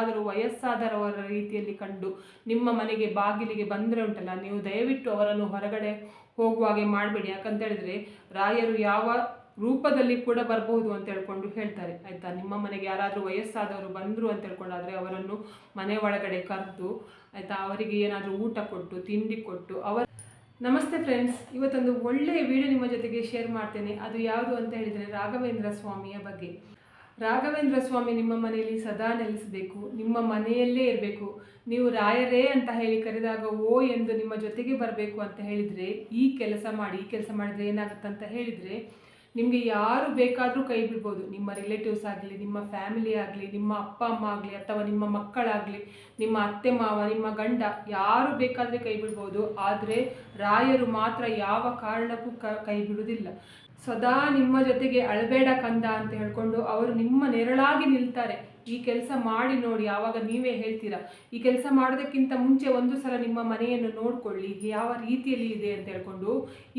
ಯಾರಾದರೂ ವಯಸ್ಸಾದರವರ ರೀತಿಯಲ್ಲಿ ಕಂಡು ನಿಮ್ಮ ಮನೆಗೆ ಬಾಗಿಲಿಗೆ ಬಂದರೆ ಉಂಟಲ್ಲ, ನೀವು ದಯವಿಟ್ಟು ಅವರನ್ನು ಹೊರಗಡೆ ಹೋಗುವಾಗೆ ಮಾಡಬೇಡಿ. ಯಾಕಂತ ಹೇಳಿದ್ರೆ ರಾಯರು ಯಾವ ರೂಪದಲ್ಲಿ ಕೂಡ ಬರಬಹುದು ಅಂತ ಹೇಳ್ಕೊಂಡು ಹೇಳ್ತಾರೆ. ಆಯ್ತಾ? ನಿಮ್ಮ ಮನೆಗೆ ಯಾರಾದರೂ ವಯಸ್ಸಾದವರು ಬಂದರು ಅಂತ ಹೇಳ್ಕೊಂಡಾದ್ರೆ ಅವರನ್ನು ಮನೆ ಒಳಗಡೆ ಕರೆದು, ಆಯ್ತಾ? ಅವರಿಗೆ ಏನಾದರೂ ಊಟ ಕೊಟ್ಟು, ತಿಂಡಿ ಕೊಟ್ಟು, ಅವರ ನಮಸ್ತೆ ಫ್ರೆಂಡ್ಸ್, ಇವತ್ತೊಂದು ಒಳ್ಳೆಯ ವಿಡಿಯೋ ನಿಮ್ಮ ಜೊತೆಗೆ ಶೇರ್ ಮಾಡ್ತೇನೆ. ಅದು ಯಾವುದು ಅಂತ ಹೇಳಿದರೆ ರಾಘವೇಂದ್ರ ಸ್ವಾಮಿಯ ಬಗ್ಗೆ. ರಾಘವೇಂದ್ರ ಸ್ವಾಮಿ ನಿಮ್ಮ ಮನೆಯಲ್ಲಿ ಸದಾ ನೆಲೆಸಬೇಕು, ನಿಮ್ಮ ಮನೆಯಲ್ಲೇ ಇರಬೇಕು. ನೀವು ರಾಯರೇ ಅಂತ ಹೇಳಿ ಕರೆದಾಗ, ಓ ಎಂದು ನಿಮ್ಮ ಜೊತೆಗೆ ಬರಬೇಕು ಅಂತ ಹೇಳಿದರೆ, ಈ ಕೆಲಸ ಮಾಡಿ, ಈ ಕೆಲಸ ಮಾಡಿದರೆ ಏನಾಗುತ್ತೆ ಅಂತ ಹೇಳಿದರೆ, ನಿಮಗೆ ಯಾರು ಬೇಕಾದರೂ ಕೈ ಬಿಡ್ಬೋದು. ನಿಮ್ಮ ರಿಲೇಟಿವ್ಸ್ ಆಗಲಿ, ನಿಮ್ಮ ಫ್ಯಾಮಿಲಿ ಆಗಲಿ, ನಿಮ್ಮ ಅಪ್ಪ ಅಮ್ಮ ಆಗಲಿ, ಅಥವಾ ನಿಮ್ಮ ಮಕ್ಕಳಾಗಲಿ, ನಿಮ್ಮ ಅತ್ತೆ ಮಾವ, ನಿಮ್ಮ ಗಂಡ, ಯಾರು ಬೇಕಾದರೆ ಕೈ ಬಿಡ್ಬೋದು. ಆದರೆ ರಾಯರು ಮಾತ್ರ ಯಾವ ಕಾರಣಕ್ಕೂ ಕೈ ಬಿಡುವುದಿಲ್ಲ. ಸದಾ ನಿಮ್ಮ ಜೊತೆಗೆ ಅಳಬೇಡ ಕಂದ ಅಂತ ಹೇಳ್ಕೊಂಡು ಅವರು ನಿಮ್ಮ ನೆರಳಾಗಿ ನಿಲ್ತಾರೆ. ಈ ಕೆಲಸ ಮಾಡಿ ನೋಡಿ ಯಾವಾಗ ನೀವೇ ಹೇಳ್ತೀರಾ? ಈ ಕೆಲಸ ಮಾಡೋದಕ್ಕಿಂತ ಮುಂಚೆ ಒಂದು ಸಲ ನಿಮ್ಮ ಮನೆಯನ್ನು ನೋಡ್ಕೊಳ್ಳಿ, ಯಾವ ರೀತಿಯಲ್ಲಿ ಇದೆ ಅಂತ ಹೇಳ್ಕೊಂಡು,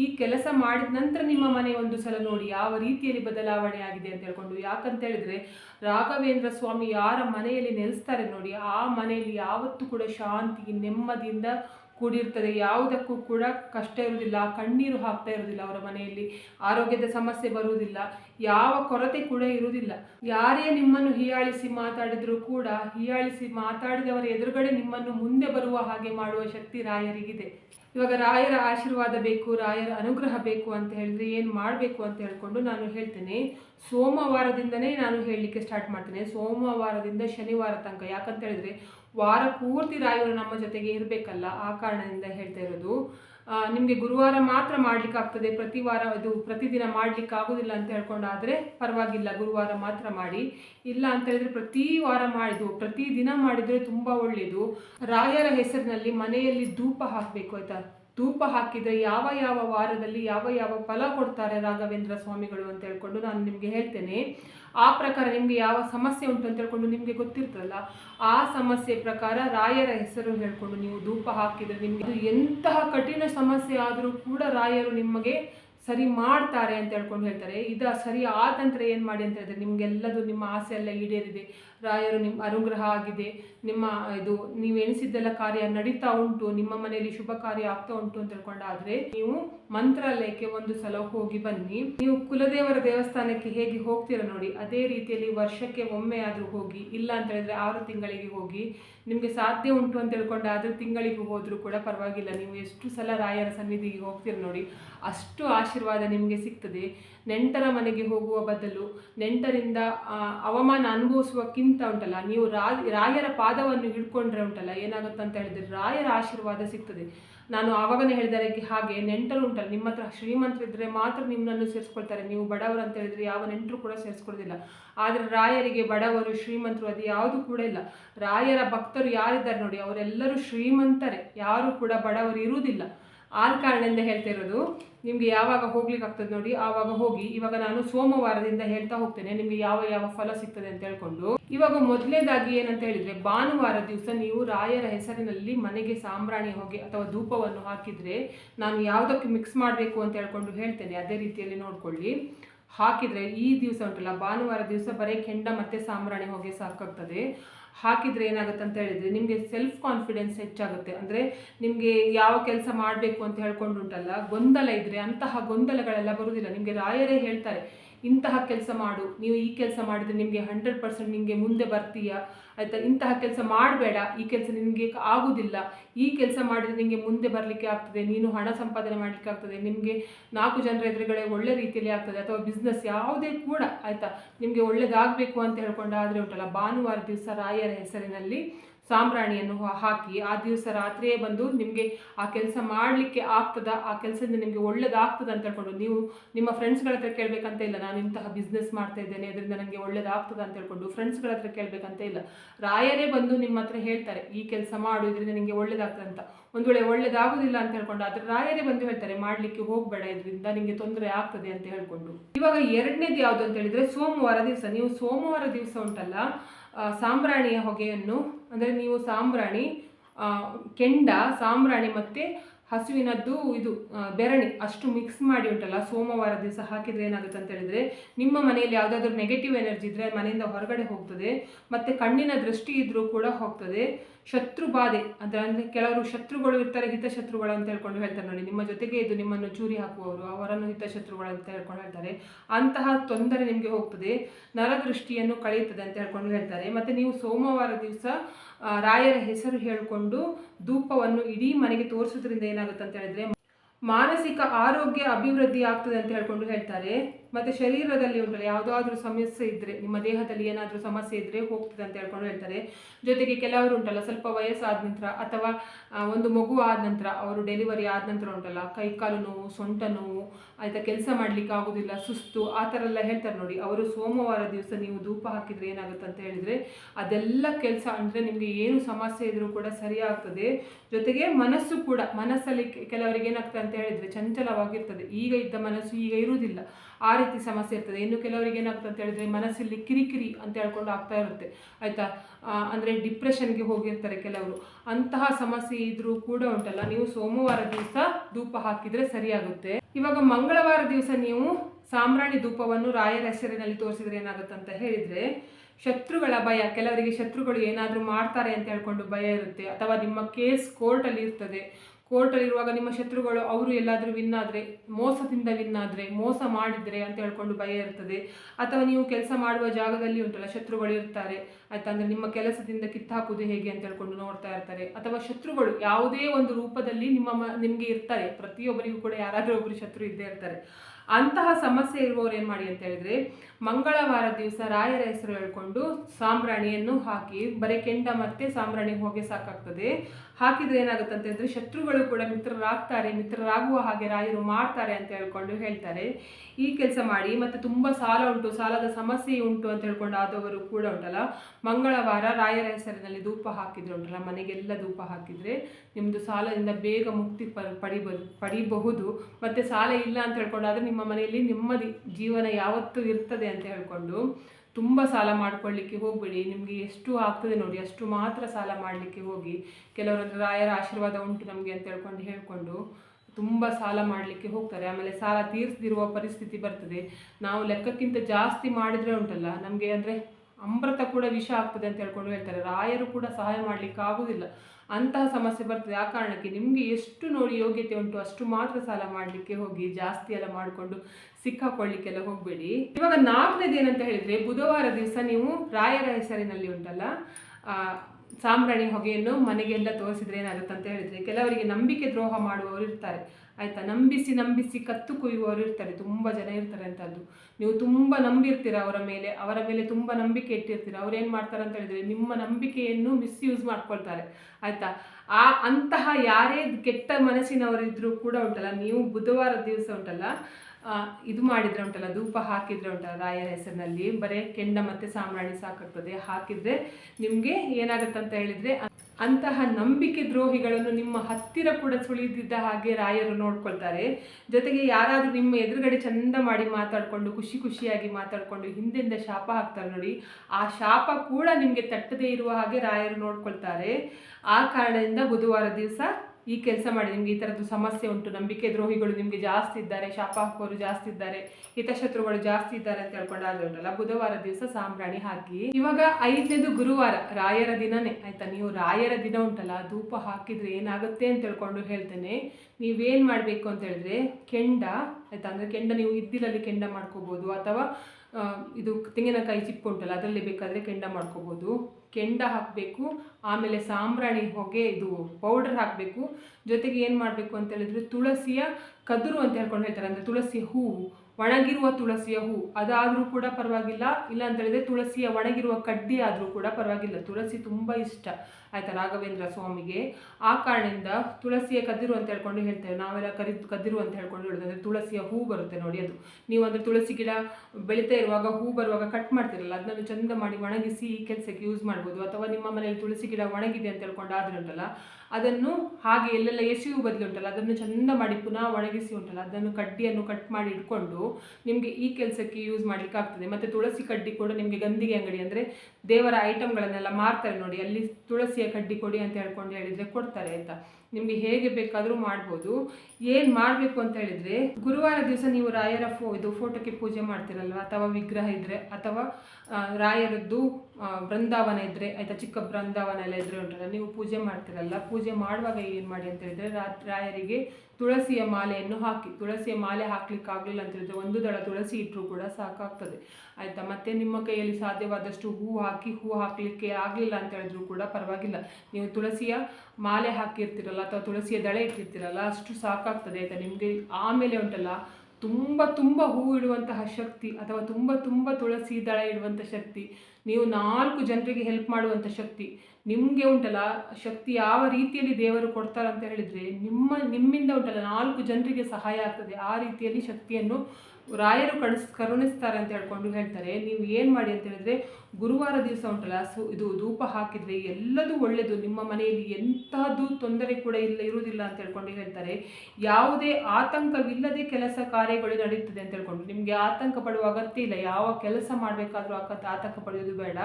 ಈ ಕೆಲಸ ಮಾಡಿದ ನಂತರ ನಿಮ್ಮ ಮನೆ ಒಂದು ಸಲ ನೋಡಿ, ಯಾವ ರೀತಿಯಲ್ಲಿ ಬದಲಾವಣೆ ಆಗಿದೆ ಅಂತ ಹೇಳ್ಕೊಂಡು, ಯಾಕಂತ ಹೇಳಿದ್ರೆ, ರಾಘವೇಂದ್ರ ಸ್ವಾಮಿ ಯಾರ ಮನೆಯಲ್ಲಿ ನೆಲೆಸ್ತಾರೆ ನೋಡಿ, ಆ ಮನೆಯಲ್ಲಿ ಯಾವತ್ತೂ ಕೂಡ ಶಾಂತಿ ನೆಮ್ಮದಿಯಿಂದ ಕೂಡಿರ್ತದೆ. ಯಾವುದಕ್ಕೂ ಕೂಡ ಕಷ್ಟ ಇರುವುದಿಲ್ಲ. ಕಣ್ಣೀರು ಹಾಕ್ತಾ ಇರುವುದಿಲ್ಲ ಅವರ ಮನೆಯಲ್ಲಿ. ಆರೋಗ್ಯದ ಸಮಸ್ಯೆ ಬರುವುದಿಲ್ಲ. ಯಾವ ಕೊರತೆ ಕೂಡ ಇರುವುದಿಲ್ಲ. ಯಾರೇ ನಿಮ್ಮನ್ನು ಹೀಯಾಳಿಸಿ ಮಾತಾಡಿದರೂ ಕೂಡ ಹೀಯಾಳಿಸಿ ಮಾತಾಡಿದವರ ಎದುರುಗಡೆ ನಿಮ್ಮನ್ನು ಮುಂದೆ ಬರುವ ಹಾಗೆ ಮಾಡುವ ಶಕ್ತಿ ರಾಯರಿಗಿದೆ. ಇವಾಗ ರಾಯರ ಆಶೀರ್ವಾದ ಬೇಕು, ರಾಯರ ಅನುಗ್ರಹ ಬೇಕು ಅಂತ ಹೇಳಿದ್ರೆ ಏನು ಮಾಡಬೇಕು ಅಂತ ಹೇಳ್ಕೊಂಡು ನಾನು ಹೇಳ್ತೇನೆ. ಸೋಮವಾರದಿಂದನೇ ನಾನು ಹೇಳಲಿಕ್ಕೆ ಸ್ಟಾರ್ಟ್ ಮಾಡ್ತೇನೆ. ಸೋಮವಾರದಿಂದ ಶನಿವಾರ ತನಕ. ಯಾಕಂತ ಹೇಳಿದ್ರೆ ವಾರ ಪೂರ್ತಿ ರಾಯರು ನಮ್ಮ ಜೊತೆಗೆ ಇರಬೇಕಲ್ಲ ಆ ಕಾರಣದಿಂದ ಹೇಳ್ತಾ ಇರೋದು. ನಿಮಗೆ ಗುರುವಾರ ಮಾತ್ರ ಮಾಡ್ಲಿಕ್ಕೆ ಆಗ್ತದೆ ಪ್ರತಿ ವಾರ ಅದು ಪ್ರತಿದಿನ ಮಾಡ್ಲಿಕ್ಕೆ ಆಗೋದಿಲ್ಲ ಅಂತ ಹೇಳ್ಕೊಂಡಾದರೆ ಪರವಾಗಿಲ್ಲ, ಗುರುವಾರ ಮಾತ್ರ ಮಾಡಿ. ಇಲ್ಲ ಅಂತ ಹೇಳಿದ್ರೆ ಪ್ರತಿ ವಾರ ಮಾಡಿದ್ದು, ಪ್ರತಿ ದಿನ ಮಾಡಿದರೆ ತುಂಬ ಒಳ್ಳೆಯದು ರಾಯರ ಹೆಸರಿನಲ್ಲಿ ಮನೆಯಲ್ಲಿ ಧೂಪ ಹಾಕಬೇಕು ಆಯ್ತಾ? ಧೂಪ ಹಾಕಿದರೆ ಯಾವ ಯಾವ ವಾರದಲ್ಲಿ ಯಾವ ಯಾವ ಫಲ ಕೊಡ್ತಾರೆ ರಾಘವೇಂದ್ರ ಸ್ವಾಮಿಗಳು ಅಂತ ಹೇಳ್ಕೊಂಡು ನಾನು ನಿಮಗೆ ಹೇಳ್ತೇನೆ. ಆ ಪ್ರಕಾರ ನಿಮಗೆ ಯಾವ ಸಮಸ್ಯೆ ಉಂಟು ಅಂತ ಹೇಳ್ಕೊಂಡು ನಿಮಗೆ ಗೊತ್ತಿರ್ತಲ್ಲ ಆ ಸಮಸ್ಯೆ ಪ್ರಕಾರ ರಾಯರ ಹೆಸರು ಹೇಳ್ಕೊಂಡು ನೀವು ಧೂಪ ಹಾಕಿದರೆ ನಿಮಗೆ ಅದು ಎಂತಹ ಕಠಿಣ ಸಮಸ್ಯೆ ಆದರೂ ಕೂಡ ರಾಯರು ನಿಮಗೆ ಸರಿ ಮಾಡ್ತಾರೆ ಅಂತ ಹೇಳ್ಕೊಂಡು ಹೇಳ್ತಾರೆ. ಇದು ಸರಿ ಆದ ನಂತರ ಏನು ಮಾಡಿ ಅಂತ ಹೇಳಿದ್ರೆ ನಿಮಗೆಲ್ಲದು ನಿಮ್ಮ ಆಸೆ ಎಲ್ಲ ಈಡೇರಿದೆ. ರಾಯರು ನಿಮ್ಮ ಅನುಗ್ರಹ ಆಗಿದೆ. ನಿಮ್ಮ, ಇದು, ನೀವು ಎಣಿಸಿದ್ದೆಲ್ಲ ಕಾರ್ಯ ನಡೀತಾ ಉಂಟು. ನಿಮ್ಮ ಮನೆಯಲ್ಲಿ ಶುಭ ಕಾರ್ಯ ಆಗ್ತಾ ಉಂಟು ಅಂತ ತಿಳ್ಕೊಂಡಾದ್ರೆ ನೀವು ಮಂತ್ರಾಲಯಕ್ಕೆ ಒಂದು ಸಲ ಹೋಗಿ ಬನ್ನಿ. ನೀವು ಕುಲದೇವರ ದೇವಸ್ಥಾನಕ್ಕೆ ಹೇಗೆ ಹೋಗ್ತೀರಾ ನೋಡಿ. ಅದೇ ರೀತಿಯಲ್ಲಿ ವರ್ಷಕ್ಕೆ ಒಮ್ಮೆ ಆದರೂ ಹೋಗಿ, ಇಲ್ಲ ಅಂತ ಹೇಳಿದ್ರೆ ಆರು ತಿಂಗಳಿಗೆ ಹೋಗಿ ನಿಮಗೆ ಸಾಧ್ಯ ಉಂಟು ಅಂತ ತಿಳ್ಕೊಂಡಾದ್ರೆ ತಿಂಗಳಿಗೆ ಹೋದರೂ ಕೂಡ ಪರವಾಗಿಲ್ಲ. ನೀವು ಎಷ್ಟು ಸಲ ರಾಯರ ಸನ್ನಿಧಿಗೆ ಹೋಗ್ತೀರ ನೋಡಿ. ಅಷ್ಟು ಆಶೀರ್ವಾದ ನಿಮಗೆ ಸಿಗ್ತದೆ. ನೆಂಟರ ಮನೆಗೆ ಹೋಗುವ ಬದಲು ನೆಂಟರಿಂದ ಅವಮಾನ ಅನುಭವಿಸುವಕ್ಕಿಂತ ಉಂಟಲ್ಲ, ನೀವು ರಾಯರ ಪಾದವನ್ನು ಹಿಡ್ಕೊಂಡ್ರೆ ಉಂಟಲ್ಲ ಏನಾಗುತ್ತೆ ಅಂತ ಹೇಳಿದ್ರೆ ರಾಯರ ಆಶೀರ್ವಾದ ಸಿಗ್ತದೆ. ನಾನು ಆವಾಗನೇ ಹೇಳಿದರೆ ಹಾಗೆ ನೆಂಟರು ಉಂಟಲ್ಲ, ನಿಮ್ಮ ಹತ್ರ ಶ್ರೀಮಂತರಿದ್ದರೆ ಮಾತ್ರ ನಿಮ್ಮನ್ನು ಸೇರಿಸ್ಕೊಳ್ತಾರೆ. ನೀವು ಬಡವರು ಅಂತ ಹೇಳಿದ್ರೆ ಯಾವ ನೆಂಟರು ಕೂಡ ಸೇರಿಸ್ಕೊಳ್ಳೋದಿಲ್ಲ. ಆದರೆ ರಾಯರಿಗೆ ಬಡವರು, ಶ್ರೀಮಂತರು ಅದು ಯಾವುದು ಕೂಡ ಇಲ್ಲ. ರಾಯರ ಭಕ್ತರು ಯಾರಿದ್ದಾರೆ ನೋಡಿ, ಅವರೆಲ್ಲರೂ ಶ್ರೀಮಂತರೇ, ಯಾರು ಕೂಡ ಬಡವರು ಇರುವುದಿಲ್ಲ. ಆ ಕಾರಣದಿಂದ ಹೇಳ್ತಾ ಇರೋದು ನಿಮಗೆ ಯಾವಾಗ ಹೋಗ್ಲಿಕ್ಕೆ ಆಗ್ತದೆ ನೋಡಿ, ಆವಾಗ ಹೋಗಿ, ಇವಾಗ ನಾನು ಸೋಮವಾರದಿಂದ ಹೇಳ್ತಾ ಹೋಗ್ತೇನೆ, ನಿಮಗೆ ಯಾವ ಯಾವ ಫಲ ಸಿಗ್ತದೆ ಅಂತ ಹೇಳ್ಕೊಂಡು. ಇವಾಗ ಮೊದಲನೇದಾಗಿ ಏನಂತ ಹೇಳಿದ್ರೆ, ಭಾನುವಾರ ದಿವಸ ನೀವು ರಾಯರ ಹೆಸರಿನಲ್ಲಿ ಮನೆಗೆ ಸಾಂಬ್ರಾಣಿ ಹೋಗಿ ಅಥವಾ ಧೂಪವನ್ನು ಹಾಕಿದ್ರೆ ನಾನು ಯಾವುದಕ್ಕೆ ಮಿಕ್ಸ್ ಮಾಡಬೇಕು ಅಂತ ಹೇಳ್ಕೊಂಡು ಹೇಳ್ತೇನೆ, ಅದೇ ರೀತಿಯಲ್ಲಿ ನೋಡ್ಕೊಳ್ಳಿ. ಹಾಕಿದರೆ ಈ ದಿವಸ ಉಂಟಲ್ಲ, ಭಾನುವಾರ ದಿವಸ ಬರೀ ಕೆಂಡ ಮತ್ತು ಸಾಂಬ್ರಾಣಿ ಹೋಗಿ ಸಾಕಾಗ್ತದೆ. ಹಾಕಿದರೆ ಏನಾಗುತ್ತೆ ಅಂತ ಹೇಳಿದರೆ ನಿಮಗೆ ಸೆಲ್ಫ್ ಕಾನ್ಫಿಡೆನ್ಸ್ ಹೆಚ್ಚಾಗುತ್ತೆ. ಅಂದರೆ ನಿಮಗೆ ಯಾವ ಕೆಲಸ ಮಾಡಬೇಕು ಅಂತ ಹೇಳ್ಕೊಂಡು ಉಂಟಲ್ಲ, ಗೊಂದಲ ಇದ್ದರೆ ಅಂತಹ ಗೊಂದಲಗಳೆಲ್ಲ ಬರುವುದಿಲ್ಲ ನಿಮಗೆ ರಾಯರೇ ಹೇಳ್ತಾರೆ ಇಂತಹ ಕೆಲಸ ಮಾಡು, ನೀವು ಈ ಕೆಲಸ ಮಾಡಿದರೆ ನಿಮಗೆ ಹಂಡ್ರೆಡ್ ಪರ್ಸೆಂಟ್ ನಿಮಗೆ ಮುಂದೆ ಬರ್ತೀಯಾ? ಆಯಿತಾ? ಇಂತಹ ಕೆಲಸ ಮಾಡಬೇಡ, ಈ ಕೆಲಸ ನಿಮಗೆ ಆಗುವುದಿಲ್ಲ ಈ ಕೆಲಸ ಮಾಡಿದರೆ ನಿಮಗೆ ಮುಂದೆ ಬರಲಿಕ್ಕೆ ಆಗ್ತದೆ, ನೀನು ಹಣ ಸಂಪಾದನೆ ಮಾಡಲಿಕ್ಕೆ ಆಗ್ತದೆ, ನಿಮಗೆ ನಾಲ್ಕು ಜನರ ಎದುರುಗಡೆ ಒಳ್ಳೆ ರೀತಿಯಲ್ಲಿ ಆಗ್ತದೆ, ಅಥವಾ ಬಿಸ್ನೆಸ್ ಯಾವುದೇ ಕೂಡ, ಆಯಿತಾ? ನಿಮಗೆ ಒಳ್ಳೆಯದಾಗಬೇಕು ಅಂತ ಹೇಳ್ಕೊಂಡಾದರೆ ಉಂಟಲ್ಲ, ಭಾನುವಾರ ದಿವಸ ರಾಯರ ಹೆಸರಿನಲ್ಲಿ ಸಾಂಬ್ರಾಣಿಯನ್ನು ಹಾಕಿ ಆ ದಿವಸ ರಾತ್ರಿಯೇ ಬಂದು ನಿಮಗೆ ಆ ಕೆಲಸ ಮಾಡಲಿಕ್ಕೆ ಆಗ್ತದ? ಆ ಕೆಲಸದಿಂದ ನಿಮಗೆ ಒಳ್ಳೇದಾಗ್ತದ ಅಂತ ಹೇಳ್ಕೊಂಡು, ನೀವು ನಿಮ್ಮ ಫ್ರೆಂಡ್ಸ್ಗಳ ಹತ್ರ ಕೇಳಬೇಕಂತ ಇಲ್ಲ, ನಾನು ಇಂತಹ ಬಿಸ್ನೆಸ್ ಮಾಡ್ತಾ ಇದ್ದೇನೆ, ಅದರಿಂದ ನನಗೆ ಒಳ್ಳೇದಾಗ್ತದ ಅಂತ ಹೇಳ್ಕೊಂಡು ಫ್ರೆಂಡ್ಸ್ಗಳ ಹತ್ರ ಕೇಳಬೇಕಂತ ಇಲ್ಲ. ರಾಯರೇ ಬಂದು ನಿಮ್ಮ ಹತ್ರ ಹೇಳ್ತಾರೆ, ಈ ಕೆಲಸ ಮಾಡು, ಇದರಿಂದ ನಿಮಗೆ ಒಳ್ಳೇದಾಗ್ತದೆ ಅಂತ. ಒಂದು ವೇಳೆ ಒಳ್ಳೇದಾಗೋದಿಲ್ಲ ಅಂತ ಹೇಳ್ಕೊಂಡು ಅದ್ರ ರಾಯರೇ ಬಂದು ಹೇಳ್ತಾರೆ, ಮಾಡಲಿಕ್ಕೆ ಹೋಗಬೇಡ, ಇದರಿಂದ ನಿಮಗೆ ತೊಂದರೆ ಆಗ್ತದೆ ಅಂತ ಹೇಳ್ಕೊಂಡು. ಇವಾಗ ಎರಡನೇದು ಯಾವುದು ಅಂತ ಹೇಳಿದ್ರೆ ಸೋಮವಾರ ದಿವಸ, ನೀವು ಸೋಮವಾರ ದಿವಸ ಉಂಟಲ್ಲ ಸಾಂಬ್ರಾಣಿಯ ಹೊಗೆಯನ್ನು, ಅಂದರೆ ನೀವು ಸಾಂಬ್ರಾಣಿ ಕೆಂಡ, ಸಾಂಬ್ರಾಣಿ ಮತ್ತು ಹಸುವಿನದ್ದು ಇದು ಬೆರಣಿ ಅಷ್ಟು ಮಿಕ್ಸ್ ಮಾಡಿ ಉಂಟಲ್ಲ ಸೋಮವಾರ ದಿವಸ ಹಾಕಿದರೆ ಏನಾಗುತ್ತೆ ಅಂತ ಹೇಳಿದರೆ, ನಿಮ್ಮ ಮನೆಯಲ್ಲಿ ಯಾವುದಾದ್ರೂ ನೆಗೆಟಿವ್ ಎನರ್ಜಿ ಇದ್ದರೆ ಮನೆಯಿಂದ ಹೊರಗಡೆ ಹೋಗ್ತದೆ, ಮತ್ತು ಕಣ್ಣಿನ ದೃಷ್ಟಿ ಇದ್ದರೂ ಕೂಡ ಹೋಗ್ತದೆ. ಶತ್ರು ಬಾಧೆ ಅಂದರೆ ಕೆಲವರು ಶತ್ರುಗಳು ಇರ್ತಾರೆ, ಹಿತಶತ್ರುಗಳು ಅಂತ ಹೇಳ್ಕೊಂಡು ಹೇಳ್ತಾರೆ ನೋಡಿ. ನಿಮ್ಮ ಜೊತೆಗೆ ಇದು ನಿಮ್ಮನ್ನು ಚೂರಿ ಹಾಕುವವರು, ಅವರನ್ನು ಹಿತಶತ್ರುಗಳು ಅಂತ ಹೇಳ್ಕೊಂಡು ಹೇಳ್ತಾರೆ. ಅಂತಹ ತೊಂದರೆ ನಿಮಗೆ ಹೋಗ್ತದೆ. ನರದೃಷ್ಟಿಯನ್ನು ಕಳೆಯುತ್ತದೆ ಅಂತ ಹೇಳ್ಕೊಂಡು ಹೇಳ್ತಾರೆ. ಮತ್ತು ನೀವು ಸೋಮವಾರ ದಿವಸ ರಾಯರ ಹೆಸರು ಹೇಳಿಕೊಂಡು ಧೂಪವನ್ನು ಇಡೀ ಮನೆಗೆ ತೋರಿಸೋದ್ರಿಂದ ಏನಾಗುತ್ತೆ ಅಂತ ಹೇಳಿದ್ರೆ, ಮಾನಸಿಕ ಆರೋಗ್ಯ ಅಭಿವೃದ್ಧಿ ಆಗ್ತದೆ ಅಂತ ಹೇಳ್ಕೊಂಡು ಹೇಳ್ತಾರೆ. ಮತ್ತೆ ಶರೀರದಲ್ಲಿ ಉಂಟಲ್ಲ ಯಾವುದಾದ್ರೂ ಸಮಸ್ಯೆ ಇದ್ದರೆ ನಿಮ್ಮ ದೇಹದಲ್ಲಿ ಏನಾದರೂ ಸಮಸ್ಯೆ ಇದ್ದರೆ ಹೋಗ್ತದೆ ಅಂತ ಹೇಳ್ಕೊಂಡು ಹೇಳ್ತಾರೆ. ಜೊತೆಗೆ ಕೆಲವರು ಉಂಟಲ್ಲ, ಸ್ವಲ್ಪ ವಯಸ್ಸಾದ ನಂತರ ಅಥವಾ ಒಂದು ಮಗು ಆದ ನಂತರ ಅವರು ಡೆಲಿವರಿ ಆದ ನಂತರ ಉಂಟಲ್ಲ ಕೈಕಾಲು ನೋವು, ಸೊಂಟ ನೋವು, ಆಯಿತಾ ಕೆಲಸ ಮಾಡ್ಲಿಕ್ಕೆ ಆಗೋದಿಲ್ಲ, ಸುಸ್ತು, ಆ ಥರ ಎಲ್ಲ ಹೇಳ್ತಾರೆ ನೋಡಿ. ಅವರು ಸೋಮವಾರ ದಿವಸ ನೀವು ಧೂಪ ಹಾಕಿದ್ರೆ ಏನಾಗುತ್ತೆ ಅಂತ ಹೇಳಿದ್ರೆ, ಅದೆಲ್ಲ ಕೆಲಸ ಅಂದರೆ ನಿಮಗೆ ಏನು ಸಮಸ್ಯೆ ಇದ್ದರೂ ಕೂಡ ಸರಿಯಾಗ್ತದೆ. ಜೊತೆಗೆ ಮನಸ್ಸು ಕೂಡ, ಮನಸ್ಸಲ್ಲಿ ಕೆಲವರಿಗೆ ಏನಾಗ್ತದೆ ಅಂತ ಹೇಳಿದ್ರೆ ಚಂಚಲವಾಗಿರ್ತದೆ. ಈಗ ಇದ್ದ ಮನಸ್ಸು ಈಗ ಇರುವುದಿಲ್ಲ ಆ ರೀತಿ ಸಮಸ್ಯೆ ಇರ್ತದೆ. ಇನ್ನು ಕೆಲವರಿಗೆ ಏನಾಗ್ತದೆ ಅಂತ ಹೇಳಿದ್ರೆ ಮನಸ್ಸಲ್ಲಿ ಕಿರಿಕಿರಿ ಅಂತ ಹೇಳ್ಕೊಂಡು ಆಗ್ತಾ ಇರುತ್ತೆ. ಆಯ್ತಾ? ಅಂದ್ರೆ ಡಿಪ್ರೆಷನ್ಗೆ ಹೋಗಿರ್ತಾರೆ ಕೆಲವರು. ಅಂತಹ ಸಮಸ್ಯೆ ಇದ್ರೂ ಕೂಡ ಉಂಟಲ್ಲ. ನೀವು ಸೋಮವಾರ ದಿವಸ ಧೂಪ ಹಾಕಿದ್ರೆ ಸರಿಯಾಗುತ್ತೆ. ಇವಾಗ ಮಂಗಳವಾರ ದಿವಸ ನೀವು ಸಾಮ್ರಾಣಿ ಧೂಪವನ್ನು ರಾಯರ ಹೆಸರಿನಲ್ಲಿ ತೋರಿಸಿದ್ರೆ ಏನಾಗುತ್ತೆ ಅಂತ ಹೇಳಿದ್ರೆ, ಶತ್ರುಗಳ ಭಯ, ಕೆಲವರಿಗೆ ಶತ್ರುಗಳು ಏನಾದರೂ ಮಾಡ್ತಾರೆ ಅಂತ ಹೇಳ್ಕೊಂಡು ಭಯ ಇರುತ್ತೆ. ಅಥವಾ ನಿಮ್ಮ ಕೇಸ್ ಕೋರ್ಟಲ್ಲಿ ಇರ್ತದೆ. ಕೋರ್ಟಲ್ಲಿ ಇರುವಾಗ ನಿಮ್ಮ ಶತ್ರುಗಳು ಅವರು ಎಲ್ಲಾದರೂ ವಿನ್ ಆದರೆ, ಮೋಸದಿಂದ ವಿನ್ ಆದರೆ, ಮೋಸ ಮಾಡಿದರೆ ಅಂತ ಹೇಳ್ಕೊಂಡು ಭಯ ಇರ್ತದೆ. ಅಥವಾ ನೀವು ಕೆಲಸ ಮಾಡುವ ಜಾಗದಲ್ಲಿ ಉಂಟಲ್ಲ, ಶತ್ರುಗಳು ಇರ್ತಾರೆ. ಆಯ್ತಾ, ಅಂದರೆ ನಿಮ್ಮ ಕೆಲಸದಿಂದ ಕಿತ್ತಾಕುವುದು ಹೇಗೆ ಅಂತ ಹೇಳ್ಕೊಂಡು ನೋಡ್ತಾ ಇರ್ತಾರೆ. ಅಥವಾ ಶತ್ರುಗಳು ಯಾವುದೇ ಒಂದು ರೂಪದಲ್ಲಿ ನಿಮ್ಮ ನಿಮಗೆ ಇರ್ತಾರೆ. ಪ್ರತಿಯೊಬ್ಬರಿಗೂ ಕೂಡ ಯಾರಾದರೂ ಒಬ್ಬರು ಶತ್ರು ಇದ್ದೇ ಇರ್ತಾರೆ. ಅಂತಹ ಸಮಸ್ಯೆ ಇರುವವರು ಏನು ಮಾಡಿ ಅಂತ ಹೇಳಿದ್ರೆ, ಮಂಗಳವಾರ ದಿವಸ ರಾಯರ ಹೆಸರು ಹೇಳ್ಕೊಂಡು ಸಾಂಬ್ರಾಣಿಯನ್ನು ಹಾಕಿ, ಬರೀ ಕೆಂಡ ಮತ್ತೆ ಸಾಂಬ್ರಾಣಿ ಹೋಗಿ ಸಾಕಾಗ್ತದೆ. ಹಾಕಿದ್ರೆ ಏನಾಗುತ್ತೆ ಅಂತ ಹೇಳಿದ್ರೆ ಶತ್ರುಗಳು ಕೂಡ ಮಿತ್ರರಾಗ್ತಾರೆ, ಮಿತ್ರರಾಗುವ ಹಾಗೆ ರಾಯರು ಮಾಡ್ತಾರೆ ಅಂತ ಹೇಳ್ಕೊಂಡು ಹೇಳ್ತಾರೆ. ಈ ಕೆಲಸ ಮಾಡಿ ಮತ್ತೆ ತುಂಬ ಸಾಲ ಉಂಟು, ಸಾಲದ ಸಮಸ್ಯೆ ಉಂಟು ಅಂತ ಹೇಳ್ಕೊಂಡು ಆದವರು ಕೂಡ ಉಂಟಲ್ಲ. ಮಂಗಳವಾರ ರಾಯರ ಹೆಸರಿನಲ್ಲಿ ಧೂಪ ಹಾಕಿದ್ರು ಉಂಟಲ್ಲ, ಮನೆಗೆಲ್ಲ ಧೂಪ ಹಾಕಿದ್ರೆ ನಿಮ್ಮದು ಸಾಲದಿಂದ ಬೇಗ ಮುಕ್ತಿ ಪ ಪಡಿಬಹುದು. ಮತ್ತು ಸಾಲ ಇಲ್ಲ ಅಂತ ಹೇಳ್ಕೊಂಡಾದ್ರೆ ನಿಮ್ಮ ಮನೆಯಲ್ಲಿ ನೆಮ್ಮದಿ, ಜೀವನ ಯಾವತ್ತೂ ಇರ್ತದೆ ಅಂತ ಹೇಳ್ಕೊಂಡು ತುಂಬ ಸಾಲ ಮಾಡ್ಕೊಳ್ಳಿಕ್ಕೆ ಹೋಗಬೇಡಿ. ನಿಮಗೆ ಎಷ್ಟು ಆಗ್ತದೆ ನೋಡಿ, ಅಷ್ಟು ಮಾತ್ರ ಸಾಲ ಮಾಡಲಿಕ್ಕೆ ಹೋಗಿ. ಕೆಲವರಂದ್ರೆ ರಾಯರ ಆಶೀರ್ವಾದ ಉಂಟು ನಮಗೆ ಅಂತ ಹೇಳ್ಕೊಂಡು ಹೇಳಿಕೊಂಡು ತುಂಬ ಸಾಲ ಮಾಡಲಿಕ್ಕೆ ಹೋಗ್ತಾರೆ. ಆಮೇಲೆ ಸಾಲ ತೀರಿಸದಿರುವ ಪರಿಸ್ಥಿತಿ ಬರ್ತದೆ. ನಾವು ಲೆಕ್ಕಕ್ಕಿಂತ ಜಾಸ್ತಿ ಮಾಡಿದರೆ ಉಂಟಲ್ಲ, ನಮಗೆ ಅಂದರೆ ಅಮೃತ ಕೂಡ ವಿಷ ಆಗ್ತದೆ ಅಂತ ಹೇಳ್ಕೊಂಡು ಹೇಳ್ತಾರೆ. ರಾಯರು ಕೂಡ ಸಹಾಯ ಮಾಡಲಿಕ್ಕೆ ಆಗುವುದಿಲ್ಲ ಅಂತಹ ಸಮಸ್ಯೆ ಬರ್ತದೆ. ಆ ಕಾರಣಕ್ಕೆ ನಿಮಗೆ ಎಷ್ಟು ನೋಡಿ ಯೋಗ್ಯತೆ ಉಂಟು, ಅಷ್ಟು ಮಾತ್ರ ಸಾಲ ಮಾಡಲಿಕ್ಕೆ ಹೋಗಿ, ಜಾಸ್ತಿ ಎಲ್ಲ ಮಾಡಿಕೊಂಡು ಸಿಕ್ಕಾಕೊಳ್ಳಿಕ್ಕೆಲ್ಲ ಹೋಗಬೇಡಿ. ಇವಾಗ ನಾಲ್ಕನೇದು ಏನಂತ ಹೇಳಿದರೆ, ಬುಧವಾರ ದಿವಸ ನೀವು ರಾಯರ ಹೆಸರಿನಲ್ಲಿ ಉಂಟಲ್ಲ ಸಾಂಬ್ರಾಣಿ ಹೊಗೆಯನ್ನು ಮನೆಗೆಲ್ಲ ತೋರಿಸಿದ್ರೆ ಏನಾಗುತ್ತೆ ಅಂತ ಹೇಳಿದರೆ, ಕೆಲವರಿಗೆ ನಂಬಿಕೆ ದ್ರೋಹ ಮಾಡುವವರು ಇರ್ತಾರೆ. ಆಯ್ತಾ? ನಂಬಿಸಿ ನಂಬಿಸಿ ಕತ್ತು ಕುಯ್ಯುವವರು ಇರ್ತಾರೆ. ತುಂಬ ಜನ ಇರ್ತಾರೆ ಅಂತದ್ದು. ನೀವು ತುಂಬ ನಂಬಿರ್ತೀರ ಅವರ ಮೇಲೆ? ಅವರ ಮೇಲೆ ತುಂಬ ನಂಬಿಕೆ ಇಟ್ಟಿರ್ತೀರ? ಅವ್ರು ಏನು ಮಾಡ್ತಾರೆ ಅಂತ ಹೇಳಿದ್ರೆ ನಿಮ್ಮ ನಂಬಿಕೆಯನ್ನು ಮಿಸ್ಯೂಸ್ ಮಾಡ್ಕೊಳ್ತಾರೆ. ಆಯ್ತಾ? ಆ ಅಂತಹ ಯಾರೇ ಕೆಟ್ಟ ಮನಸ್ಸಿನವರಿದ್ರು ಕೂಡ ಉಂಟಲ್ಲ, ನೀವು ಬುಧವಾರ ದಿವಸ ಉಂಟಲ್ಲ ಇದು ಮಾಡಿದ್ರೆ ಉಂಟಲ್ಲ, ಧೂಪ ಹಾಕಿದ್ರೆ ಉಂಟಲ್ಲ ರಾಯರ ಹೆಸರಿನಲ್ಲಿ. ಬರೇ ಕೆಂಡ ಮತ್ತೆ ಸಾಮ್ರಾಣಿ ಸಾಕಾಗ್ತದೆ. ಹಾಕಿದ್ರೆ ನಿಮಗೆ ಏನಾಗುತ್ತೆ ಅಂತ ಹೇಳಿದ್ರೆ ಅಂತಹ ನಂಬಿಕೆ ದ್ರೋಹಿಗಳನ್ನು ನಿಮ್ಮ ಹತ್ತಿರ ಕೂಡ ಸುಳಿದಿದ್ದ ಹಾಗೆ ರಾಯರು ನೋಡ್ಕೊಳ್ತಾರೆ. ಜೊತೆಗೆ ಯಾರಾದರೂ ನಿಮ್ಮ ಎದುರುಗಡೆ ಚಂದ ಮಾಡಿ ಮಾತಾಡಿಕೊಂಡು, ಖುಷಿ ಖುಷಿಯಾಗಿ ಮಾತಾಡಿಕೊಂಡು ಹಿಂದೆಂದ ಶಾಪ ಹಾಕ್ತಾರೆ ನೋಡಿ. ಆ ಶಾಪ ಕೂಡ ನಿಮಗೆ ತಟ್ಟದೇ ಇರುವ ಹಾಗೆ ರಾಯರು ನೋಡ್ಕೊಳ್ತಾರೆ. ಆ ಕಾರಣದಿಂದ ಬುಧವಾರ ದಿವಸ ಈ ಕೆಲಸ ಮಾಡಿ ನಿಮಗೆ ಈ ಥರದ್ದು ಸಮಸ್ಯೆ ಉಂಟು, ನಂಬಿಕೆ ದ್ರೋಹಿಗಳು ನಿಮಗೆ ಜಾಸ್ತಿ ಇದ್ದಾರೆ, ಶಾಪ ಹಾಕೋರು ಜಾಸ್ತಿ ಇದ್ದಾರೆ, ಹಿತಶತ್ರುಗಳು ಜಾಸ್ತಿ ಇದ್ದಾರೆ ಅಂತ ಉಂಟಲ್ಲ ಬುಧವಾರ ದಿವಸ ಸಾಂಬ್ರಾಣಿ ಹಾಕಿ. ಇವಾಗ ಐದನೇದು ಗುರುವಾರ, ರಾಯರ ದಿನನೇ, ಆಯ್ತಾ? ನೀವು ರಾಯರ ದಿನ ಉಂಟಲ್ಲ, ಧೂಪ ಹಾಕಿದ್ರೆ ಏನಾಗುತ್ತೆ ಅಂತ ಹೇಳ್ಕೊಂಡು ಹೇಳ್ತೇನೆ. ನೀವೇನು ಮಾಡಬೇಕು ಅಂತ ಹೇಳಿದ್ರೆ, ಕೆಂಡ, ಆಯ್ತಾ? ಅಂದರೆ ಕೆಂಡ ನೀವು ಇದ್ದಿಲಲ್ಲಿ ಕೆಂಡ ಮಾಡ್ಕೋಬೋದು, ಅಥವಾ ಇದು ತೆಂಗಿನಕಾಯಿ ಚಿಪ್ಪು ಉಂಟಲ್ಲ, ಅದರಲ್ಲಿ ಬೇಕಾದರೆ ಕೆಂಡ ಮಾಡ್ಕೋಬೋದು. ಕೆಂಡ ಹಾಕಬೇಕು, ಆಮೇಲೆ ಸಾಂಬ್ರಾಣಿ ಹೊಗೆ ಇದು ಪೌಡರ್ ಹಾಕಬೇಕು. ಜೊತೆಗೆ ಏನು ಮಾಡಬೇಕು ಅಂತ ಹೇಳಿದ್ರೆ ತುಳಸಿಯ ಕದುರು ಅಂತ ಹೇಳ್ಕೊಂಡು ಹೇಳ್ತಾರೆ, ಅಂದರೆ ತುಳಸಿ ಹೂವು. ಒಣಗಿರುವ ತುಳಸಿಯ ಹೂ ಅದಾದರೂ ಕೂಡ ಪರವಾಗಿಲ್ಲ. ಇಲ್ಲ ಅಂತ ಹೇಳಿದ್ರೆ ತುಳಸಿಯ ಒಣಗಿರುವ ಕಡ್ಡಿ ಆದರೂ ಕೂಡ ಪರವಾಗಿಲ್ಲ. ತುಳಸಿ ತುಂಬ ಇಷ್ಟ. ಆಯಿತಾ ರಾಘವೇಂದ್ರ ಸ್ವಾಮಿಗೆ. ಆ ಕಾರಣದಿಂದ ತುಳಸಿಯ ಕದಿರು ಅಂತ ಹೇಳ್ಕೊಂಡು ಹೇಳ್ತೇವೆ. ನಾವೆಲ್ಲ ಕರಿ, ಕದಿರು ಅಂತ ಹೇಳ್ಕೊಂಡು ಹೇಳೋದು ಅಂದರೆ ತುಳಸಿಯ ಹೂ ಬರುತ್ತೆ ನೋಡಿ ಅದು. ನೀವು ಅಂದರೆ ತುಳಸಿ ಗಿಡ ಬೆಳೀತಾ ಇರುವಾಗ ಹೂ ಬರುವಾಗ ಕಟ್ ಮಾಡ್ತಿರಲ್ಲ, ಅದನ್ನು ಚಂದ ಮಾಡಿ ಒಣಗಿಸಿ ಈ ಕೆಲಸಕ್ಕೆ ಯೂಸ್ ಮಾಡ್ಬೋದು. ಅಥವಾ ನಿಮ್ಮ ಮನೆಯಲ್ಲಿ ತುಳಸಿ ಗಿಡ ಒಣಗಿದೆ ಅಂತ ಹೇಳ್ಕೊಂಡು ಆದ್ರೆ ಉಂಟಲ್ಲ, ಅದನ್ನು ಹಾಗೆ ಎಲ್ಲೆಲ್ಲ ಎಸಿಯು ಬದಲು ಉಂಟಲ್ಲ, ಅದನ್ನು ಚಂದ ಮಾಡಿ ಪುನಃ ಒಣಗಿಸಿ ಉಂಟಲ್ಲ, ಅದನ್ನು ಕಡ್ಡಿಯನ್ನು ಕಟ್ ಮಾಡಿ ಇಟ್ಕೊಂಡು ನಿಮಗೆ ಈ ಕೆಲಸಕ್ಕೆ ಯೂಸ್ ಮಾಡಲಿಕ್ಕೆ ಆಗ್ತದೆ. ಮತ್ತು ತುಳಸಿ ಕಡ್ಡಿ ಕೂಡ ನಿಮಗೆ ಗಂದಿಗೆ ಅಂಗಡಿ ಅಂದರೆ ದೇವರ ಐಟಮ್ಗಳನ್ನೆಲ್ಲ ಮಾರ್ತಾರೆ ನೋಡಿ, ಅಲ್ಲಿ ತುಳಸಿಯ ಕಡ್ಡಿ ಕೊಡಿ ಅಂತ ಹೇಳ್ಕೊಂಡು ಹೇಳಿದರೆ ಕೊಡ್ತಾರೆ ಆಯಿತಾ ನಿಮಗೆ ಹೇಗೆ ಬೇಕಾದರೂ ಮಾಡ್ಬೋದು. ಏನು ಮಾಡಬೇಕು ಅಂತ ಹೇಳಿದರೆ, ಗುರುವಾರ ದಿವಸ ನೀವು ರಾಯರ ಫೋ, ಇದು ಫೋಟೋಕ್ಕೆ ಪೂಜೆ ಮಾಡ್ತಿರಲ್ವ? ಅಥವಾ ವಿಗ್ರಹ ಇದ್ದರೆ ಅಥವಾ ರಾಯರದ್ದು ಬೃಂದಾವನ ಇದ್ದರೆ ಆಯಿತಾ, ಚಿಕ್ಕ ಬೃಂದಾವನ ಎಲ್ಲ ಇದ್ರೆ ಉಂಟಲ್ಲ, ನೀವು ಪೂಜೆ ಮಾಡ್ತಿರಲ್ಲ, ಪೂಜೆ ಮಾಡುವಾಗ ಏನು ಮಾಡಿ ಅಂತ ಹೇಳಿದರೆ ರಾಯರಿಗೆ ತುಳಸಿಯ ಮಾಲೆಯನ್ನು ಹಾಕಿ, ತುಳಸಿಯ ಮಾಲೆ ಹಾಕ್ಲಿಕ್ಕೆ ಆಗಲಿಲ್ಲ ಅಂತ ಹೇಳಿದ್ರೆ, ಒಂದು ದಳ ತುಳಸಿ ಇಟ್ಟರೂ ಕೂಡ ಸಾಕಾಗ್ತದೆ. ಆಯಿತಾ? ಮತ್ತೆ ನಿಮ್ಮ ಕೈಯಲ್ಲಿ ಸಾಧ್ಯವಾದಷ್ಟು ಹೂ ಹಾಕಿ, ಹೂ ಹಾಕಲಿಕ್ಕೆ ಆಗಲಿಲ್ಲ ಅಂತ ಹೇಳಿದ್ರು ಕೂಡ ಪರವಾಗಿಲ್ಲ. ನೀವು ತುಳಸಿಯ ಮಾಲೆ ಹಾಕಿರ್ತೀರಲ್ಲ ಅಥವಾ ತುಳಸಿಯ ದಳೆ ಇಟ್ಟಿರ್ತೀರಲ್ಲ, ಅಷ್ಟು ಸಾಕಾಗ್ತದೆ ಆಯಿತಾ? ನಿಮಗೆ ಆಮೇಲೆ ಉಂಟಲ್ಲ, ತುಂಬ ತುಂಬ ಹೂ ಇಡುವಂತಹ ಶಕ್ತಿ ಅಥವಾ ತುಂಬ ತುಂಬ ತುಳಸಿ ದಳ ಇಡುವಂಥ ಶಕ್ತಿ, ನೀವು ನಾಲ್ಕು ಜನರಿಗೆ ಹೆಲ್ಪ್ ಮಾಡುವಂಥ ಶಕ್ತಿ, ನಿಮಗೆ ಉಂಟಲ್ಲ, ಶಕ್ತಿ ಯಾವ ರೀತಿಯಲ್ಲಿ ದೇವರು ಕೊಡ್ತಾರಂತ ಹೇಳಿದರೆ ನಿಮ್ಮ, ನಿಮ್ಮಿಂದ ಉಂಟಲ್ಲ, ನಾಲ್ಕು ಜನರಿಗೆ ಸಹಾಯ ಆಗ್ತದೆ. ಆ ರೀತಿಯಲ್ಲಿ ಶಕ್ತಿಯನ್ನು ರಾಯರು ಕಳಿಸ್, ಕರುಣಿಸ್ತಾರೆ ಅಂತ ಹೇಳ್ಕೊಂಡು ಹೇಳ್ತಾರೆ. ನೀವು ಏನು ಮಾಡಿ ಅಂತ ಹೇಳಿದ್ರೆ, ಗುರುವಾರ ದಿವಸ ಉಂಟಲ್ಲ, ಸು, ಇದು ಧೂಪ ಹಾಕಿದರೆ ಎಲ್ಲದೂ ಒಳ್ಳೆಯದು ನಿಮ್ಮ ಮನೆಯಲ್ಲಿ ಎಂತಹದ್ದು ತೊಂದರೆ ಕೂಡ ಇಲ್ಲ, ಇರುವುದಿಲ್ಲ ಅಂತ ಹೇಳ್ಕೊಂಡು ಹೇಳ್ತಾರೆ. ಯಾವುದೇ ಆತಂಕವಿಲ್ಲದೆ ಕೆಲಸ ಕಾರ್ಯಗಳು ನಡೆಯುತ್ತದೆ ಅಂತ ಹೇಳ್ಕೊಂಡು. ನಿಮಗೆ ಆತಂಕ ಪಡುವ ಅಗತ್ಯ ಇಲ್ಲ. ಯಾವ ಕೆಲಸ ಮಾಡಬೇಕಾದ್ರೂ ಆಕ ಆತಂಕ ಪಡೆಯೋದು ಬೇಡ.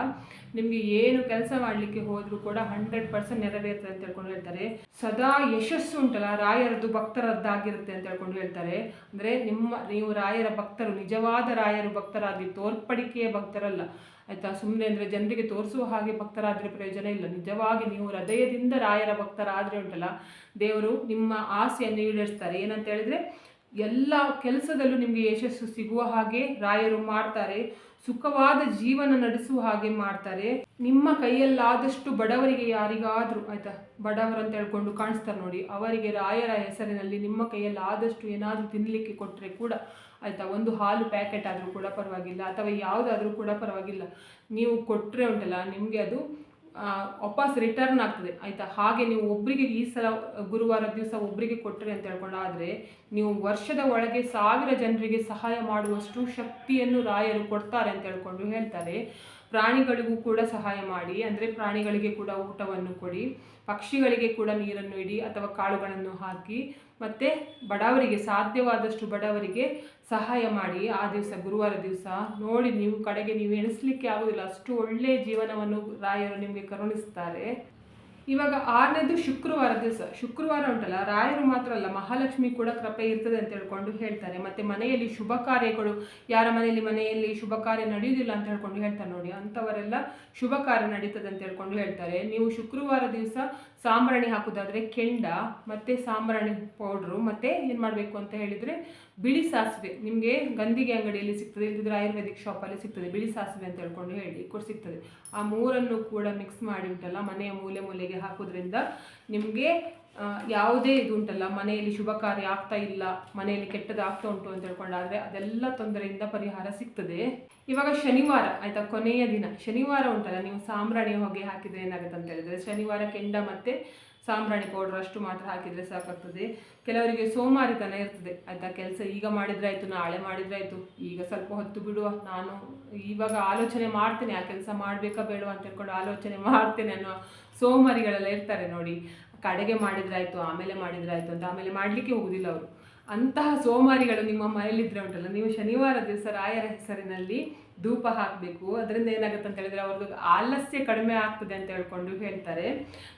ನಿಮಗೆ ಏನು ಕೆಲಸ ಮಾಡಲಿಕ್ಕೆ ಹೋದರೂ ಕೂಡ ಹಂಡ್ರೆಡ್ ಪರ್ಸೆಂಟ್ ನೆರವೇರ್ತದೆ ಅಂತ ಹೇಳ್ಕೊಂಡು ಹೇಳ್ತಾರೆ. ಸದಾ ಯಶಸ್ಸು ಉಂಟಲ್ಲ, ರಾಯರದ್ದು ಭಕ್ತರದ್ದಾಗಿರುತ್ತೆ ಅಂತ ಹೇಳ್ಕೊಂಡು ಹೇಳ್ತಾರೆ. ಅಂದರೆ ನಿಮ್ಮ, ನೀವು ರಾಯರ ಭಕ್ತರು, ನಿಜವಾದ ರಾಯರು ಭಕ್ತರಾಗಿ ತೋರ್ಪಡಿಕೆಯ ಭಕ್ತರಲ್ಲ. ಆಯ್ತಾ? ಸುಮ್ಮನೆ ಅಂದರೆ ಜನರಿಗೆ ತೋರಿಸುವ ಹಾಗೆ ಭಕ್ತರಾದರೆ ಪ್ರಯೋಜನ ಇಲ್ಲ. ನಿಜವಾಗಿ ನೀವು ಹೃದಯದಿಂದ ರಾಯರ ಭಕ್ತರಾದರೆ ಉಂಟಲ್ಲ, ದೇವರು ನಿಮ್ಮ ಆಸೆಯನ್ನು ಈಡೇರಿಸ್ತಾರೆ. ಏನಂತ ಹೇಳಿದ್ರೆ, ಎಲ್ಲ ಕೆಲಸದಲ್ಲೂ ನಿಮಗೆ ಯಶಸ್ಸು ಸಿಗುವ ಹಾಗೆ ರಾಯರು ಮಾಡ್ತಾರೆ. ಸುಖವಾದ ಜೀವನ ನಡೆಸುವ ಹಾಗೆ ಮಾಡ್ತಾರೆ. ನಿಮ್ಮ ಕೈಯಲ್ಲಾದಷ್ಟು ಬಡವರಿಗೆ ಯಾರಿಗಾದರೂ, ಆಯಿತಾ ಬಡವರು ಅಂತ ಹೇಳ್ಕೊಂಡು ಕಾಣಿಸ್ತಾರೆ ನೋಡಿ, ಅವರಿಗೆ ರಾಯರ ಹೆಸರಿನಲ್ಲಿ ನಿಮ್ಮ ಕೈಯಲ್ಲಿ ಆದಷ್ಟು ಏನಾದರೂ ತಿನ್ನಲಿಕ್ಕೆ ಕೊಟ್ಟರೆ ಕೂಡ, ಆಯಿತಾ, ಒಂದು ಹಾಲು ಪ್ಯಾಕೆಟ್ ಆದರೂ ಕೂಡ ಪರವಾಗಿಲ್ಲ, ಅಥವಾ ಯಾವುದಾದ್ರೂ ಕೂಡ ಪರವಾಗಿಲ್ಲ. ನೀವು ಕೊಟ್ಟರೆ ಉಂಟಲ್ಲ, ನಿಮಗೆ ಅದು ವಾಪಸ್ ರಿಟರ್ನ್ ಆಗ್ತದೆ, ಆಯಿತಾ. ಹಾಗೆ ನೀವು ಒಬ್ಬರಿಗೆ ಈ ಸಲ, ಗುರುವಾರ ದಿವಸ ಒಬ್ಬರಿಗೆ ಕೊಟ್ಟರೆ ಅಂತ ಹೇಳ್ಕೊಂಡು ನೀವು ವರ್ಷದ ಒಳಗೆ ಸಾವಿರ ಜನರಿಗೆ ಸಹಾಯ ಮಾಡುವಷ್ಟು ಶಕ್ತಿಯನ್ನು ರಾಯರು ಕೊಡ್ತಾರೆ ಅಂತ ಹೇಳ್ಕೊಂಡು ಹೇಳ್ತಾರೆ. ಪ್ರಾಣಿಗಳಿಗೂ ಕೂಡ ಸಹಾಯ ಮಾಡಿ, ಅಂದರೆ ಪ್ರಾಣಿಗಳಿಗೆ ಕೂಡ ಊಟವನ್ನು ಕೊಡಿ, ಪಕ್ಷಿಗಳಿಗೆ ಕೂಡ ನೀರನ್ನು ಇಡಿ ಅಥವಾ ಕಾಳುಗಳನ್ನು ಹಾಕಿ, ಮತ್ತು ಬಡವರಿಗೆ ಸಾಧ್ಯವಾದಷ್ಟು ಬಡವರಿಗೆ ಸಹಾಯ ಮಾಡಿ. ಆ ದಿವಸ, ಗುರುವಾರ ದಿವಸ ನೋಡಿ ನೀವು ಕಡೆಗೆ ನೀವು ಎಣಿಸ್ಲಿಕ್ಕೆ ಆಗೋದಿಲ್ಲ. ಅಷ್ಟು ಒಳ್ಳೆಯ ಜೀವನವನ್ನು ರಾಯರು ನಿಮಗೆ ಕರುಣಿಸ್ತಾರೆ. ಇವಾಗ ಆರನೇದು ಶುಕ್ರವಾರ ದಿವಸ. ಶುಕ್ರವಾರ ಉಂಟಲ್ಲ, ರಾಯರು ಮಾತ್ರ ಅಲ್ಲ, ಮಹಾಲಕ್ಷ್ಮಿ ಕೂಡ ಕೃಪೆ ಇರ್ತದೆ ಅಂತ ಹೇಳ್ಕೊಂಡು ಹೇಳ್ತಾರೆ. ಮತ್ತೆ ಮನೆಯಲ್ಲಿ ಶುಭ ಕಾರ್ಯಗಳು, ಯಾರ ಮನೆಯಲ್ಲಿ ಮನೆಯಲ್ಲಿ ಶುಭ ಕಾರ್ಯ ನಡೆಯುವುದಿಲ್ಲ ಅಂತ ಹೇಳ್ಕೊಂಡು ಹೇಳ್ತಾರೆ ನೋಡಿ, ಅಂಥವರೆಲ್ಲ ಶುಭ ಕಾರ್ಯ ನಡೀತದೆ ಅಂತ ಹೇಳ್ಕೊಂಡು ಹೇಳ್ತಾರೆ. ನೀವು ಶುಕ್ರವಾರ ದಿವಸ ಸಾಂಬ್ರಾಣಿ ಹಾಕೋದಾದ್ರೆ ಕೆಂಡ, ಮತ್ತೆ ಸಾಂಬ್ರಾಣಿ ಪೌಡ್ರು ಮತ್ತೆ ಏನು ಮಾಡಬೇಕು ಅಂತ ಹೇಳಿದರೆ ಬಿಳಿ ಸಾಸಿವೆ, ನಿಮಗೆ ಗಂದಿಗೆ ಅಂಗಡಿಯಲ್ಲಿ ಸಿಗ್ತದೆ ಇಲ್ಲದಿದ್ರೆ ಆಯುರ್ವೇದಿಕ್ ಶಾಪಲ್ಲಿ ಸಿಗ್ತದೆ. ಬಿಳಿ ಸಾಸಿವೆ ಅಂತ ಹೇಳ್ಕೊಂಡು ಹೇಳಿ ಕೊಟ್ಟು ಸಿಗ್ತದೆ. ಆ ಮೂರನ್ನು ಕೂಡ ಮಿಕ್ಸ್ ಮಾಡಿ ಉಂಟಲ್ಲ, ಮನೆಯ ಮೂಲೆ ಮೂಲೆಗೆ ಹಾಕೋದ್ರಿಂದ ನಿಮಗೆ ಯಾವುದೇ ಇದು ಉಂಟಲ್ಲ, ಮನೆಯಲ್ಲಿ ಶುಭ ಕಾರ್ಯ ಆಗ್ತಾ ಇಲ್ಲ, ಮನೆಯಲ್ಲಿ ಕೆಟ್ಟದ್ದು ಆಗ್ತಾ ಉಂಟು ಅಂತ ಹೇಳ್ಕೊಂಡಾದರೆ ಅದೆಲ್ಲ ತೊಂದರೆಯಿಂದ ಪರಿಹಾರ ಸಿಗ್ತದೆ. ಇವಾಗ ಶನಿವಾರ, ಆಯಿತಾ, ಕೊನೆಯ ದಿನ. ಶನಿವಾರ ಉಂಟಲ್ಲ, ನೀವು ಸಾಂಬ್ರಾಣಿ ಹೊಗೆ ಹಾಕಿದ್ರೆ ಏನಾಗುತ್ತೆ ಅಂತ ಹೇಳಿದ್ರೆ ಶನಿವಾರ ಕೆಂಡ ಮತ್ತೆ ಸಾಂಬ್ರಾಣಿ ಪೌಡರ್ ಅಷ್ಟು ಮಾತ್ರ ಹಾಕಿದರೆ ಸಾಕಾಗ್ತದೆ. ಕೆಲವರಿಗೆ ಸೋಮಾರಿತನ ಇರ್ತದೆ. ಆಯ್ತಾ ಕೆಲಸ ಈಗ ಮಾಡಿದ್ರೆ ಆಯ್ತು ನಾಳೆ ಮಾಡಿದ್ರೆ ಆಯ್ತು ಈಗ ಸ್ವಲ್ಪ ಹೊತ್ತು ಬಿಡುವ. ನಾನು ಇವಾಗ ಆಲೋಚನೆ ಮಾಡ್ತೇನೆ. ಆ ಕೆಲಸ ಮಾಡಬೇಕಾ ಬೇಡವಾ ಅಂತ ಹೇಳ್ಕೊಂಡು ಆಲೋಚನೆ ಮಾಡ್ತೇನೆ ಅನ್ನೋ ಸೋಮಾರಿಗಳೆಲ್ಲ ಇರ್ತಾರೆ ನೋಡಿ. ಕಡೆಗೆ ಮಾಡಿದ್ರಾಯ್ತು, ಆಮೇಲೆ ಮಾಡಿದ್ರಾಯ್ತು ಅಂತ. ಆಮೇಲೆ ಮಾಡಲಿಕ್ಕೆ ಹೋಗುದಿಲ್ಲ ಅವರು. ಅಂತಹ ಸೋಮಾರಿಗಳು ನಿಮ್ಮ ಮನೆಯಲ್ಲಿದ್ರೆ ಉಂಟಲ್ಲ. ನೀವು ಶನಿವಾರ ದಿವಸ ರಾಯರ ಹೆಸರಿನಲ್ಲಿ ಧೂಪ ಹಾಕಬೇಕು. ಅದರಿಂದ ಏನಾಗುತ್ತೆ ಅಂತ ಹೇಳಿದ್ರೆ ಅವ್ರದ್ದು ಆಲಸ್ಯ ಕಡಿಮೆ ಆಗ್ತದೆ ಅಂತ ಹೇಳ್ಕೊಂಡು ಹೇಳ್ತಾರೆ.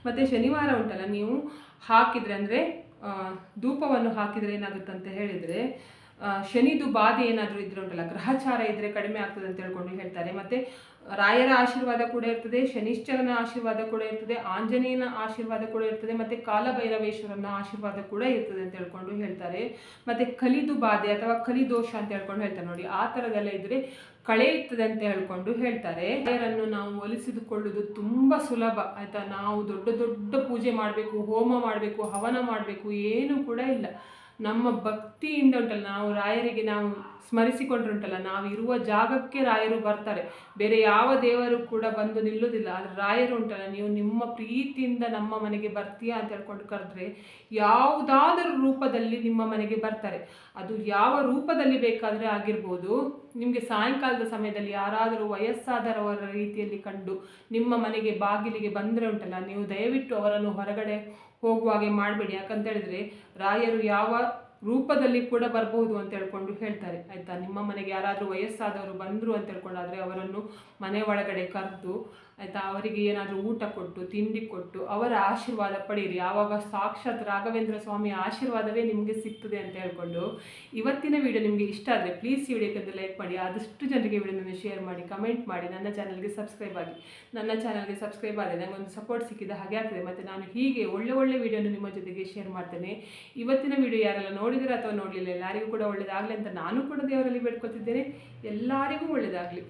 ಮತ್ತು ಶನಿವಾರ ಉಂಟಲ್ಲ, ನೀವು ಹಾಕಿದರೆ ಅಂದರೆ ಧೂಪವನ್ನು ಹಾಕಿದರೆ ಏನಾಗುತ್ತೆ ಅಂತ ಹೇಳಿದರೆ ಶನಿದು ಬಾಧೆ ಏನಾದರೂ ಇದ್ರೆ ಉಂಟಲ್ಲ, ಗ್ರಹಚಾರ ಇದ್ದರೆ ಕಡಿಮೆ ಆಗ್ತದೆ ಅಂತ ಹೇಳ್ಕೊಂಡು ಹೇಳ್ತಾರೆ. ಮತ್ತೆ ರಾಯರ ಆಶೀರ್ವಾದ ಕೂಡ ಇರ್ತದೆ, ಶನಿಶ್ಚರನ ಆಶೀರ್ವಾದ ಕೂಡ ಇರ್ತದೆ, ಆಂಜನೇಯನ ಆಶೀರ್ವಾದ ಕೂಡ ಇರ್ತದೆ, ಮತ್ತೆ ಕಾಲಭೈರವೇಶ್ವರನ ಆಶೀರ್ವಾದ ಕೂಡ ಇರ್ತದೆ ಅಂತ ಹೇಳ್ಕೊಂಡು ಹೇಳ್ತಾರೆ. ಮತ್ತೆ ಕಲಿದು ಬಾಧೆ ಅಥವಾ ಕಲಿದೋಷ ಅಂತ ಹೇಳ್ಕೊಂಡು ಹೇಳ್ತಾರೆ ನೋಡಿ, ಆ ಥರದೆಲ್ಲ ಇದ್ರೆ ಇರ್ತದೆ ಅಂತ ಹೇಳ್ಕೊಂಡು ಹೇಳ್ತಾರೆ. ರಾಯರನ್ನು ನಾವು ಒಲಿಸಿದುಕೊಳ್ಳುವುದು ತುಂಬ ಸುಲಭ, ಆಯಿತಾ? ನಾವು ದೊಡ್ಡ ದೊಡ್ಡ ಪೂಜೆ ಮಾಡಬೇಕು, ಹೋಮ ಮಾಡಬೇಕು, ಹವನ ಮಾಡಬೇಕು, ಏನು ಕೂಡ ಇಲ್ಲ. ನಮ್ಮ ಭಕ್ತಿಯಿಂದ ಉಂಟಲ್ಲ ನಾವು ರಾಯರಿಗೆ ನಾವು ಸ್ಮರಿಸಿಕೊಂಡ್ರೆ ಉಂಟಲ್ಲ ನಾವು ಇರುವ ಜಾಗಕ್ಕೆ ರಾಯರು ಬರ್ತಾರೆ. ಬೇರೆ ಯಾವ ದೇವರು ಕೂಡ ಬಂದು ನಿಲ್ಲುವುದಿಲ್ಲ ಆದರೆ ರಾಯರು ಉಂಟಲ್ಲ, ನೀವು ನಿಮ್ಮ ಪ್ರೀತಿಯಿಂದ ನಮ್ಮ ಮನೆಗೆ ಬರ್ತೀಯಾ ಅಂತ ಹೇಳ್ಕೊಂಡು ಕರೆದ್ರೆ ಯಾವುದಾದರೂ ರೂಪದಲ್ಲಿ ನಿಮ್ಮ ಮನೆಗೆ ಬರ್ತಾರೆ. ಅದು ಯಾವ ರೂಪದಲ್ಲಿ ಬೇಕಾದರೆ ಆಗಿರ್ಬೋದು. ನಿಮಗೆ ಸಾಯಂಕಾಲದ ಸಮಯದಲ್ಲಿ ಯಾರಾದರೂ ವಯಸ್ಸಾದರವರ ರೀತಿಯಲ್ಲಿ ಕಂಡು ನಿಮ್ಮ ಮನೆಗೆ ಬಾಗಿಲಿಗೆ ಬಂದರೆ ಉಂಟಲ್ಲ, ನೀವು ದಯವಿಟ್ಟು ಅವರನ್ನು ಹೊರಗಡೆ ಹೋಗುವಾಗೆ ಮಾಡಬೇಡಿ. ಯಾಕಂತ ಹೇಳಿದ್ರೆ ರಾಯರು ಯಾವ ರೂಪದಲ್ಲಿ ಕೂಡ ಬರಬಹುದು ಅಂತ ಹೇಳ್ಕೊಂಡು ಹೇಳ್ತಾರೆ, ಆಯಿತಾ? ನಿಮ್ಮ ಮನೆಗೆ ಯಾರಾದರೂ ವಯಸ್ಸಾದವರು ಬಂದರು ಅಂತ ಹೇಳ್ಕೊಂಡಾದ್ರೆ ಅವರನ್ನು ಮನೆ ಒಳಗಡೆ ಕರೆದು, ಆಯಿತಾ? ಅವರಿಗೆ ಏನಾದರೂ ಊಟ ಕೊಟ್ಟು, ತಿಂಡಿ ಕೊಟ್ಟು ಅವರ ಆಶೀರ್ವಾದ ಪಡೆಯಿರಿ ಆವಾಗ ಸಾಕ್ಷಾತ್ ರಾಘವೇಂದ್ರ ಸ್ವಾಮಿಯ ಆಶೀರ್ವಾದವೇ ನಿಮಗೆ ಸಿಗ್ತದೆ ಅಂತ ಹೇಳ್ಕೊಂಡು ಇವತ್ತಿನ ವಿಡಿಯೋ ನಿಮಗೆ ಇಷ್ಟ ಆದರೆ ಪ್ಲೀಸ್ ಈ ವಿಡಿಯೋಕ್ಕೆ ಲೈಕ್ ಮಾಡಿ, ಆದಷ್ಟು ಜನರಿಗೆ ವಿಡಿಯೋನ ಶೇರ್ ಮಾಡಿ ಕಮೆಂಟ್ ಮಾಡಿ, ನನ್ನ ಚಾನಲ್ಗೆ ಸಬ್ಸ್ಕ್ರೈಬ್ ಆಗಿ. ನನ್ನ ಚಾನಲ್ಗೆ ಸಬ್ಸ್ಕ್ರೈಬ್ ಆದರೆ ನನಗೊಂದು ಸಪೋರ್ಟ್ ಸಿಕ್ಕಿದ ಹಾಗೆ ಆಗ್ತದೆ. ಮತ್ತು ನಾನು ಹೀಗೆ ಒಳ್ಳೆ ಒಳ್ಳೆ ವಿಡಿಯೋನ ನಿಮ್ಮ ಜೊತೆಗೆ ಶೇರ್ ಮಾಡ್ತೇನೆ. ಇವತ್ತಿನ ವಿಡಿಯೋ ಯಾರೆಲ್ಲ ನೋಡಿದರೆ ಅಥವಾ ನೋಡಲಿಲ್ಲ? ಎಲ್ಲರಿಗೂ ಕೂಡ ಒಳ್ಳೆಯದಾಗಲಿ ಅಂತ ನಾನು ಕೂಡ ದೇವರಲ್ಲಿ ಬೇಡ್ಕೊತಿದ್ದೇನೆ ಎಲ್ಲರಿಗೂ ಒಳ್ಳೆಯದಾಗಲಿ